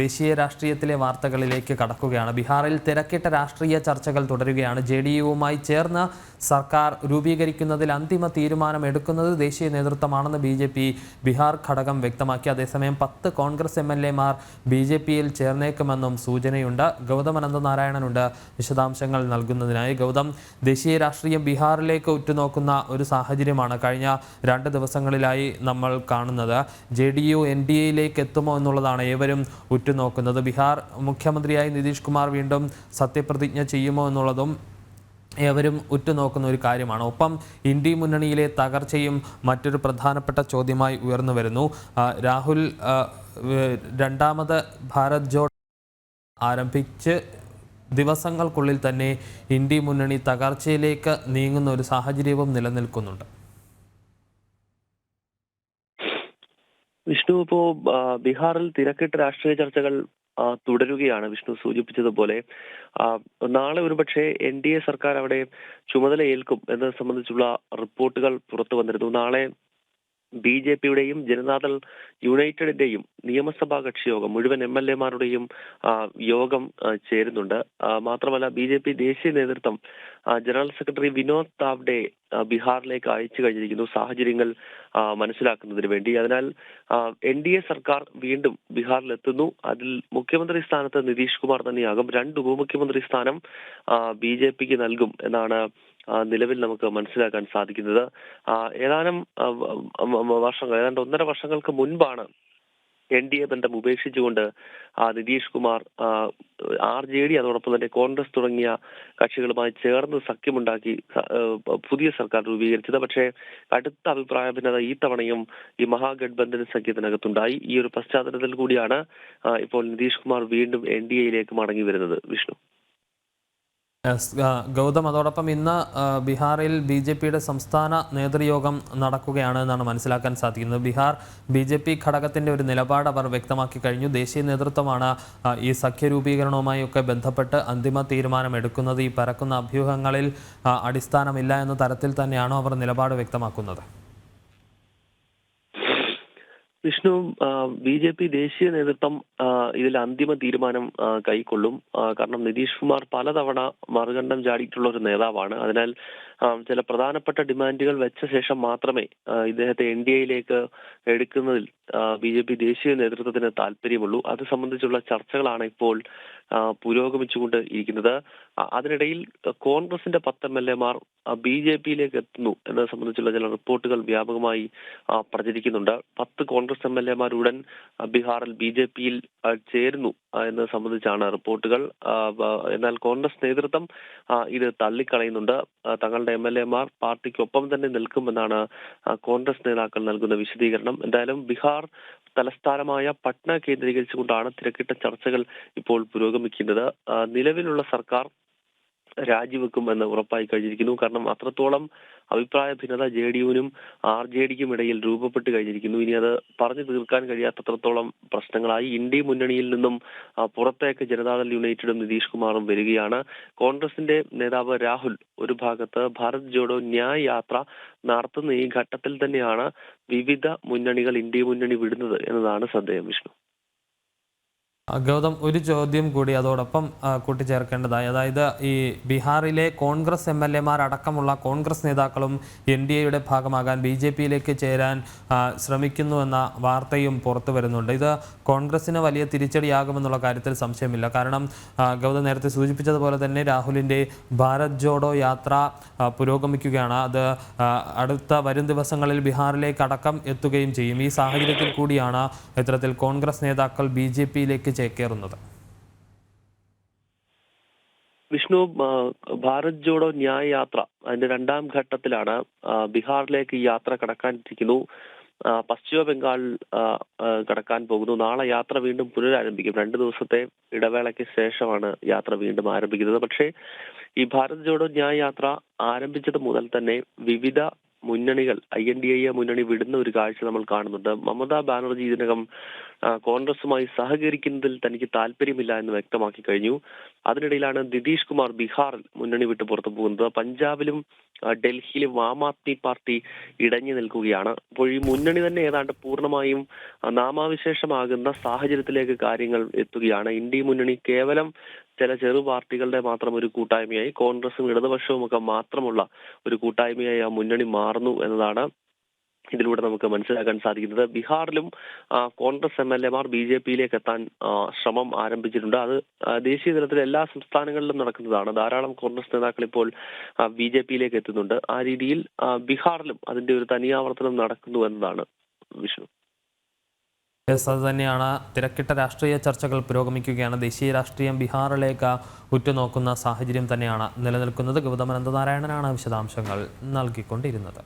ദേശീയ രാഷ്ട്രീയത്തിലെ വാർത്തകളിലേക്ക് കടക്കുകയാണ്. ബീഹാറിൽ തിരക്കിട്ട രാഷ്ട്രീയ ചർച്ചകൾ തുടരുകയാണ്. ജെ ഡി യുവുമായി ചേർന്ന് സർക്കാർ രൂപീകരിക്കുന്നതിൽ അന്തിമ തീരുമാനം എടുക്കുന്നത് ദേശീയ നേതൃത്വമാണെന്ന് ബി ജെ പി ബീഹാർ ഘടകം വ്യക്തമാക്കി. അതേസമയം പത്ത് കോൺഗ്രസ് എം എൽ എമാർ ബി ജെ പിയിൽ ചേർന്നേക്കുമെന്നും സൂചനയുണ്ട്. ഗൗതം അനന്തനാരായണനുണ്ട് വിശദാംശങ്ങൾ നൽകുന്നതിനായി. ഗൗതം ദേശീയ രാഷ്ട്രീയം ബീഹാറിലേക്ക് ഉറ്റുനോക്കുന്ന ഒരു സാഹചര്യമാണ് കഴിഞ്ഞ രണ്ട് ദിവസങ്ങളിലായി നമ്മൾ കാണുന്നത്. J D U N D എയിലേക്ക് എത്തുമോ എന്നുള്ളതാണ് ഏവരും ഉറ്റുനോക്കുന്നത്. ബീഹാർ മുഖ്യമന്ത്രിയായി നിതീഷ് കുമാർ വീണ്ടും സത്യപ്രതിജ്ഞ ചെയ്യുമോ എന്നുള്ളതും ഏവരും ഉറ്റുനോക്കുന്ന ഒരു കാര്യമാണ്. ഒപ്പം ഇന്ത്യ മുന്നണിയിലെ തകർച്ചയും മറ്റൊരു പ്രധാനപ്പെട്ട ചോദ്യമായി ഉയർന്നു വരുന്നു. രാഹുൽ രണ്ടാമത് ഭാരത് ജോ ആരംഭിച്ച് ദിവസങ്ങൾക്കുള്ളിൽ തന്നെ ഇന്ത്യ മുന്നണി തകർച്ചയിലേക്ക് നീങ്ങുന്ന ഒരു സാഹചര്യവും നിലനിൽക്കുന്നുണ്ട്. വിഷ്ണു ഇപ്പോ ബീഹാറിൽ തിരക്കിട്ട രാഷ്ട്രീയ ചർച്ചകൾ തുടരുകയാണ്. വിഷ്ണു സൂചിപ്പിച്ചതുപോലെ നാളെ ഒരുപക്ഷെ എൻ ഡി എ സർക്കാർ അവിടെ ചുമതല ഏൽക്കും എന്നത് സംബന്ധിച്ചുള്ള റിപ്പോർട്ടുകൾ പുറത്തു വന്നിരുന്നു. നാളെ ബി ജെ പിയുടെയും ജനതാദൾ യുണൈറ്റഡിന്റെയും നിയമസഭാ കക്ഷി യോഗം മുഴുവൻ എം എൽ എമാരുടെയും യോഗം ചേരുന്നുണ്ട്. മാത്രമല്ല ബി ജെ പി ദേശീയ നേതൃത്വം ജനറൽ സെക്രട്ടറി വിനോദ് താവ്ഡെ ബീഹാറിലേക്ക് അയച്ചു കഴിഞ്ഞിരിക്കുന്നു സാഹചര്യങ്ങൾ മനസ്സിലാക്കുന്നതിന് വേണ്ടി. അതിനാൽ എൻ ഡി എ സർക്കാർ വീണ്ടും ബീഹാറിൽ എത്തുന്നു അതിൽ മുഖ്യമന്ത്രി സ്ഥാനത്ത് നിതീഷ് കുമാർ തന്നെയാകും. രണ്ട് ഉപമുഖ്യമന്ത്രി സ്ഥാനം ബി ജെ പിക്ക് നൽകും എന്നാണ് നിലവിൽ നമുക്ക് മനസ്സിലാക്കാൻ സാധിക്കുന്നത്. ഏതാനും വർഷങ്ങൾ ഏതാണ്ട് ഒന്നര വർഷങ്ങൾക്ക് മുൻപാണ് എൻ ഡി എ ബന്ധം ഉപേക്ഷിച്ചുകൊണ്ട് Nitish Kumar R J D അതോടൊപ്പം തന്നെ കോൺഗ്രസ് തുടങ്ങിയ കക്ഷികളുമായി ചേർന്ന് സഖ്യമുണ്ടാക്കി പുതിയ സർക്കാർ രൂപീകരിച്ചത്. പക്ഷേ കടുത്ത അഭിപ്രായ ഭിന്നത ഈ തവണയും ഈ മഹാഗഡ്ബന്ധൻ സഖ്യത്തിനകത്തുണ്ടായി. ഈ ഒരു പശ്ചാത്തലത്തിൽ കൂടിയാണ് ഇപ്പോൾ നിതീഷ് കുമാർ വീണ്ടും എൻ ഡി എയിലേക്ക് മടങ്ങി വരുന്നത്. വിഷ്ണു. ഗൗതം. അതോടൊപ്പം ഇന്ന് ബീഹാറിൽ ബി ജെ പിയുടെ സംസ്ഥാന നേതൃയോഗം നടക്കുകയാണ് എന്നാണ് മനസ്സിലാക്കാൻ സാധിക്കുന്നത്. ബീഹാർ ബി ജെ പി ഘടകത്തിന്റെ ഒരു നിലപാട് അവർ വ്യക്തമാക്കി കഴിഞ്ഞു. ദേശീയ നേതൃത്വമാണ് ഈ സഖ്യരൂപീകരണവുമായി ഒക്കെ ബന്ധപ്പെട്ട് അന്തിമ തീരുമാനമെടുക്കുന്നത്. ഈ പരക്കുന്ന അഭ്യൂഹങ്ങളിൽ അടിസ്ഥാനമില്ല എന്ന തരത്തിൽ തന്നെയാണോ അവർ നിലപാട് വ്യക്തമാക്കുന്നത്? വിഷ്ണു ബി ജെ പി ദേശീയ നേതൃത്വം ഇതിൽ അന്തിമ തീരുമാനം കൈക്കൊള്ളും. കാരണം നിതീഷ് കുമാർ പലതവണ മറുകണ്ഠം ചാടിയിട്ടുള്ള ഒരു നേതാവാണ്. അതിനാൽ ചില പ്രധാനപ്പെട്ട ഡിമാൻഡുകൾ വെച്ച ശേഷം മാത്രമേ ഇദ്ദേഹത്തെ എൻ ഡി എയിലേക്ക് എടുക്കുന്നതിൽ ബി ജെ പി ദേശീയ നേതൃത്വത്തിന് താല്പര്യമുള്ളൂ അത് സംബന്ധിച്ചുള്ള ചർച്ചകളാണ് ഇപ്പോൾ പുരോഗമിച്ചുകൊണ്ട് ഇരിക്കുന്നത്. അതിനിടയിൽ കോൺഗ്രസിന്റെ പത്ത് എം എൽ എമാർ ബി ജെ പിയിലേക്ക് എത്തുന്നു എന്നത് സംബന്ധിച്ചുള്ള ചില റിപ്പോർട്ടുകൾ വ്യാപകമായി പ്രചരിക്കുന്നുണ്ട്. പത്ത് കോൺഗ്രസ് എം എൽ എമാർ ഉടൻ ബീഹാറിൽ ബി ജെ പിയിൽ ചേരുന്നു. എന്നത് സംബന്ധിച്ചാണ് റിപ്പോർട്ടുകൾ. എന്നാൽ കോൺഗ്രസ് നേതൃത്വം ഇത് തള്ളിക്കളയുന്നുണ്ട്. തങ്ങളുടെ എം എൽ എമാർ പാർട്ടിക്കൊപ്പം തന്നെ നിൽക്കുമെന്നാണ് കോൺഗ്രസ് നേതാക്കൾ നൽകുന്ന വിശദീകരണം. എന്തായാലും ബീഹാർ തലസ്ഥാനമായ പട്ന കേന്ദ്രീകരിച്ചുകൊണ്ടാണ് തിരക്കിട്ട ചർച്ചകൾ ഇപ്പോൾ പുരോഗമിക്കുന്നത്. നിലവിലുള്ള സർക്കാർ രാജിവെക്കും എന്ന് ഉറപ്പായി കഴിഞ്ഞിരിക്കുന്നു. കാരണം അത്രത്തോളം അഭിപ്രായ ഭിന്നത ജെ ഡി യുവിനും ആർ ജെ ഡിക്കും ഇടയിൽ രൂപപ്പെട്ട് കഴിഞ്ഞിരിക്കുന്നു. ഇനി അത് പറഞ്ഞു തീർക്കാൻ കഴിയാത്തത്രത്തോളം പ്രശ്നങ്ങളായി ഇന്ത്യ മുന്നണിയിൽ നിന്നും പുറത്തേക്ക് ജനതാദൾ യുണൈറ്റഡും നിതീഷ് കുമാറും വരികയാണ്. കോൺഗ്രസിന്റെ നേതാവ് രാഹുൽ ഒരു ഭാഗത്ത് ഭാരത് ജോഡോ ന്യായ് യാത്ര നടത്തുന്ന ഈ ഘട്ടത്തിൽ തന്നെയാണ് വിവിധ മുന്നണികൾ ഇന്ത്യ മുന്നണി വിടുന്നത് എന്നതാണ് ശ്രദ്ധേയം വിഷ്ണു. ഗൗതം ഒരു ചോദ്യം കൂടി അതോടൊപ്പം കൂട്ടിച്ചേർക്കേണ്ടതായി. അതായത് ഈ ബീഹാറിലെ കോൺഗ്രസ് എം എൽ എമാർ അടക്കമുള്ള കോൺഗ്രസ് നേതാക്കളും എൻ ഡി എയുടെ ഭാഗമാകാൻ ബി ജെ പിയിലേക്ക് ചേരാൻ ശ്രമിക്കുന്നുവെന്ന വാർത്തയും പുറത്തു വരുന്നുണ്ട്. ഇത് കോൺഗ്രസിന് വലിയ തിരിച്ചടിയാകുമെന്നുള്ള കാര്യത്തിൽ സംശയമില്ല. കാരണം ഗൗതം നേരത്തെ സൂചിപ്പിച്ചതുപോലെ തന്നെ രാഹുലിന്റെ ഭാരത് ജോഡോ യാത്ര പുരോഗമിക്കുകയാണ്. അത് അടുത്ത വരും ദിവസങ്ങളിൽ ബീഹാറിലേക്ക് അടക്കം എത്തുകയും ചെയ്യും. ഈ സാഹചര്യത്തിൽ കൂടിയാണ് ഇത്തരത്തിൽ കോൺഗ്രസ് നേതാക്കൾ ബി ജെ പിയിലേക്ക് ചേക്കേറുന്നത് വിഷ്ണു ഭാരത് ജോഡോ ന്യായ യാത്ര അതിന്റെ രണ്ടാം ഘട്ടത്തിലാണ് ബീഹാറിലേക്ക് ഈ യാത്ര കടക്കാനിരിക്കുന്നു പശ്ചിമ ബംഗാൾ കടക്കാൻ പോകുന്നു. നാളെ യാത്ര വീണ്ടും പുനരാരംഭിക്കും. രണ്ട് ദിവസത്തെ ഇടവേളയ്ക്ക് ശേഷമാണ് യാത്ര വീണ്ടും ആരംഭിക്കുന്നത്. പക്ഷേ ഈ ഭാരത് ജോഡോ ന്യായ യാത്ര ആരംഭിച്ചത് മുതൽ തന്നെ വിവിധ മുന്നണികൾ ഐ എൻ ഡി എ മുന്നണി വിടുന്ന ഒരു കാഴ്ച നമ്മൾ കാണുന്നുണ്ട്. മമതാ ബാനർജി ഇതിനകം കോൺഗ്രസുമായി സഹകരിക്കുന്നതിൽ തനിക്ക് താല്പര്യമില്ല എന്ന് വ്യക്തമാക്കി കഴിഞ്ഞു. അതിനിടയിലാണ് നിതീഷ് കുമാർ ബീഹാറിൽ മുന്നണി വിട്ട് പുറത്തു പോകുന്നത്. പഞ്ചാബിലും ഡൽഹിയിലും ആം ആദ്മി പാർട്ടി ഇടഞ്ഞു നിൽക്കുകയാണ്. അപ്പോൾ ഈ മുന്നണി തന്നെ ഏതാണ്ട് പൂർണമായും നാമാവിശേഷമാകുന്ന സാഹചര്യത്തിലേക്ക് കാര്യങ്ങൾ എത്തുകയാണ്. ഇന്ത്യ മുന്നണി കേവലം ചില ചെറു പാർട്ടികളുടെ മാത്രം ഒരു കൂട്ടായ്മയായി കോൺഗ്രസും ഇടതുപക്ഷവും ഒക്കെ മാത്രമുള്ള ഒരു കൂട്ടായ്മയായി ആ മുന്നണി മാറുന്നു എന്നതാണ് ഇതിലൂടെ നമുക്ക് മനസ്സിലാക്കാൻ സാധിക്കുന്നത്. ബീഹാറിലും കോൺഗ്രസ് എം എൽ എമാർ ബി ജെ പിയിലേക്ക് എത്താൻ ശ്രമം ആരംഭിച്ചിട്ടുണ്ട്. അത് ദേശീയ തലത്തിൽ എല്ലാ സംസ്ഥാനങ്ങളിലും നടക്കുന്നതാണ്. ധാരാളം കോൺഗ്രസ് നേതാക്കൾ ഇപ്പോൾ ബി ജെ പിയിലേക്ക് എത്തുന്നുണ്ട് ആ രീതിയിൽ ബീഹാറിലും അതിന്റെ ഒരു തനിയാവർത്തനം നടക്കുന്നു എന്നതാണ് വിഷ്ണു എസ് അത് തന്നെയാണ്. തിരക്കിട്ട രാഷ്ട്രീയ ചർച്ചകൾ പുരോഗമിക്കുകയാണ്. ദേശീയ രാഷ്ട്രീയം ബീഹാറിലേക്ക് ഉറ്റുനോക്കുന്ന സാഹചര്യം തന്നെയാണ് നിലനിൽക്കുന്നത്. ഗൗതമ അനന്തനാരായണനാണ് വിശദാംശങ്ങൾ നൽകിക്കൊണ്ടിരുന്നത്.